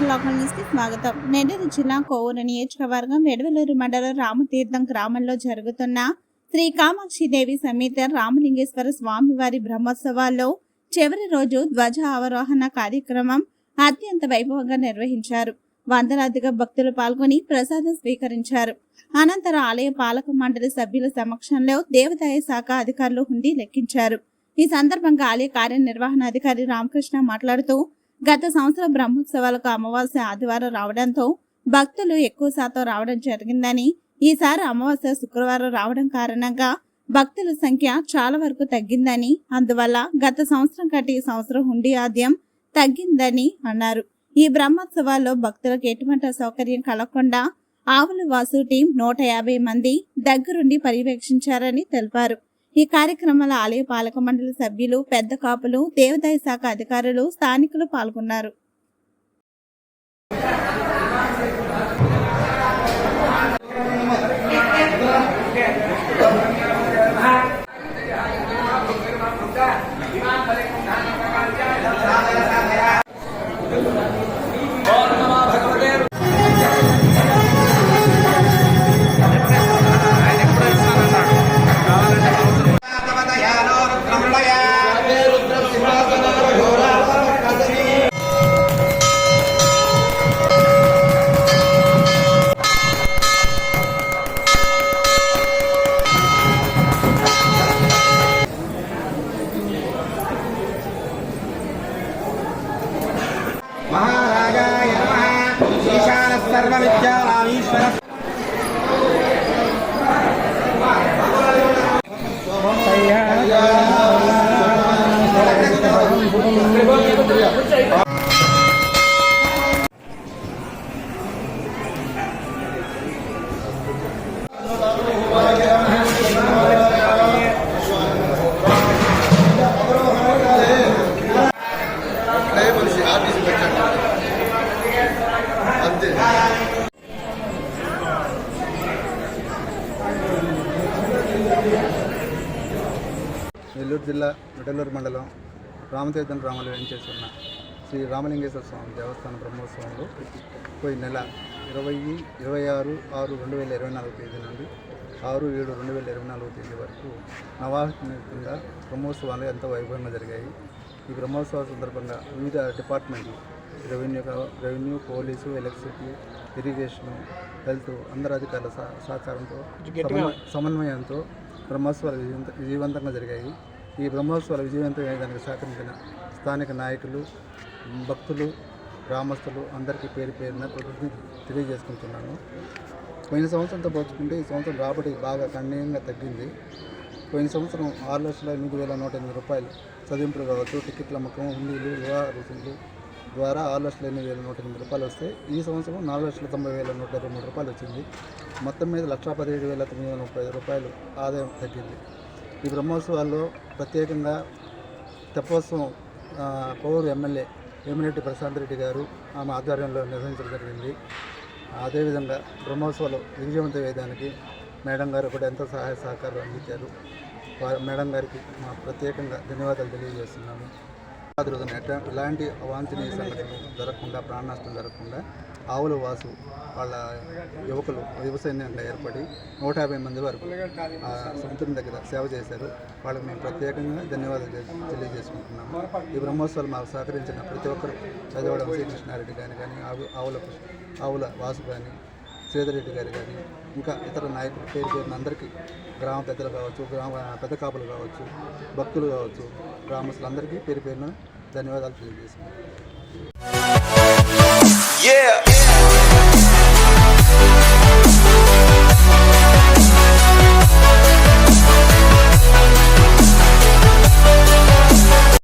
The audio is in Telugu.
లోకల్ న్యూస్కి స్వాగతం. నెల్లూరు జిల్లా కోవూరు నియోజకవర్గం వెడవలూరు మండలం రామతీర్థం గ్రామంలో జరుగుతున్న శ్రీ కామాక్షిదేవి సమేత రామలింగేశ్వర స్వామివారి బ్రహ్మోత్సవాల్లో చివరి రోజు ధ్వజ అవరోహణ కార్యక్రమం అత్యంత వైభవంగా నిర్వహించారు. వందలాదిగా భక్తులు పాల్గొని ప్రసాదం స్వీకరించారు. అనంతరం ఆలయ పాలక మండలి సభ్యుల సమక్షంలో దేవాదాయ శాఖ అధికారులు ఉండి లెక్కించారు. ఈ సందర్భంగా ఆలయ కార్యనిర్వహణాధికారి రామకృష్ణ మాట్లాడుతూ గత సంవత్సరం బ్రహ్మోత్సవాలకు అమావాస్య ఆదివారం రావడంతో భక్తులు ఎక్కువ శాతం రావడం జరిగిందని ఈసారి అమావాస్య శుక్రవారం రావడం కారణంగా భక్తుల సంఖ్య చాలా వరకు తగ్గిందని అందువల్ల గత సంవత్సరం కంటే ఈ సంవత్సరం హుండీ ఆద్యం తగ్గిందని అన్నారు. ఈ బ్రహ్మోత్సవాల్లో భక్తులకు ఎటువంటి సౌకర్యం కలగకుండా ఆవుల వాసు టీం నూట యాభై మంది దగ్గరుండి పర్యవేక్షించారని తెలిపారు. ఈ కార్యక్రమంలో ఆలయ పాలక మండలి సభ్యులు పెద్ద కాపులు దేవాదాయ శాఖ అధికారులు స్థానికులు పాల్గొన్నారు. महाराजाय नमः ईशानः सर्वविद्यानामीश्वरः నెల్లూరు జిల్లా విడలూరు మండలం రామతీర్థం గ్రామంలో ఏం చేస్తున్న శ్రీ రామలింగేశ్వర స్వామి దేవస్థాన బ్రహ్మోత్సవంలో పోయి నెల ఇరవై ఇరవై ఆరు ఆరు రెండు వేల ఇరవై నాలుగు తేదీ నుండి ఆరు ఏడు రెండు వేల ఇరవై నాలుగు తేదీ వరకు నవాహన బ్రహ్మోత్సవాలు ఎంతో వైభవంగా జరిగాయి. ఈ బ్రహ్మోత్సవాల సందర్భంగా వివిధ డిపార్ట్మెంట్లు revenue revenue police electricity irrigation health అందరు అధికారుల సహ- సహకారంతో సమన్వయ- సమన్వయంతో బ్రహ్మోత్సవాలు విజయవంత విజయవంతంగా జరిగాయి. ఈ బ్రహ్మోత్సవాలు విజయవంతమైన దానికి సహకరించిన స్థానిక నాయకులు భక్తులు గ్రామస్తులు అందరికీ పేరు పేరున తెలియజేసుకుంటున్నాను. పోయిన సంవత్సరంతో పోల్చుకుంటే ఈ సంవత్సరం రాబడి బాగా గణనీయంగా తగ్గింది. పోయిన సంవత్సరం ఆరు లక్షల ఎనిమిది వేల నూట ఎనిమిది రూపాయలు చదింపులు కావచ్చు టికెట్ల అమ్మకం హుండీలు వివాహ రుసుములు ద్వారా ఆరు లక్షల ఎనిమిది వేల నూట ఎనిమిది రూపాయలు వస్తాయి ఈ సంవత్సరం నాలుగు లక్షల తొంభై వేల నూట ఇరవై మూడు రూపాయలు వచ్చింది. మొత్తం మీద లక్ష పదిహేడు వేల తొమ్మిది వందల ముప్పై ఐదు రూపాయలు ఆదాయం తగ్గింది. ఈ బ్రహ్మోత్సవాల్లో ప్రత్యేకంగా తెప్పోత్సవం పౌరు ఎమ్మెల్యే వేమిరెడ్డి ప్రశాంత్ రెడ్డి గారు ఆమె ఆధ్వర్యంలో నిర్వహించడం జరిగింది. అదేవిధంగా బ్రహ్మోత్సవాలు విజయవంతం వేయడానికి మేడం గారు కూడా ఎంతో సహాయ సహకారాలు అందించారు. వారి మేడం గారికి మా ప్రత్యేకంగా ధన్యవాదాలు తెలియజేస్తున్నాము. రోజున ఎలాంటి అవాంఛనీయ సంఘటనలు జరగకుండా ప్రాణ నష్టం జరగకుండా ఆవుల వాసు వాళ్ళ యువకులు యువసైన్యంగా ఏర్పడి నూట యాభై మంది వరకు ఆ సముద్రం దగ్గర సేవ చేశారు. వాళ్ళకి మేము ప్రత్యేకంగా ధన్యవాదాలు తెలియజేసుకుంటున్నాము. ఈ బ్రహ్మోత్సవాలు మాకు సహకరించిన ప్రతి ఒక్కరు చదవడం శ్రీకృష్ణారెడ్డి కానీ కానీ ఆవు ఆవుల ఆవుల వాసు కానీ శ్రీధరెడ్డి గారు కానీ ఇంకా ఇతర నాయకులు పేరు పేరున అందరికీ గ్రామ పెద్దలు కావచ్చు గ్రామ పెద్ద కాపులు కావచ్చు భక్తులు కావచ్చు గ్రామస్తులందరికీ పేరు పేరున ధన్యవాదాలు తెలియజేస్తున్నాను.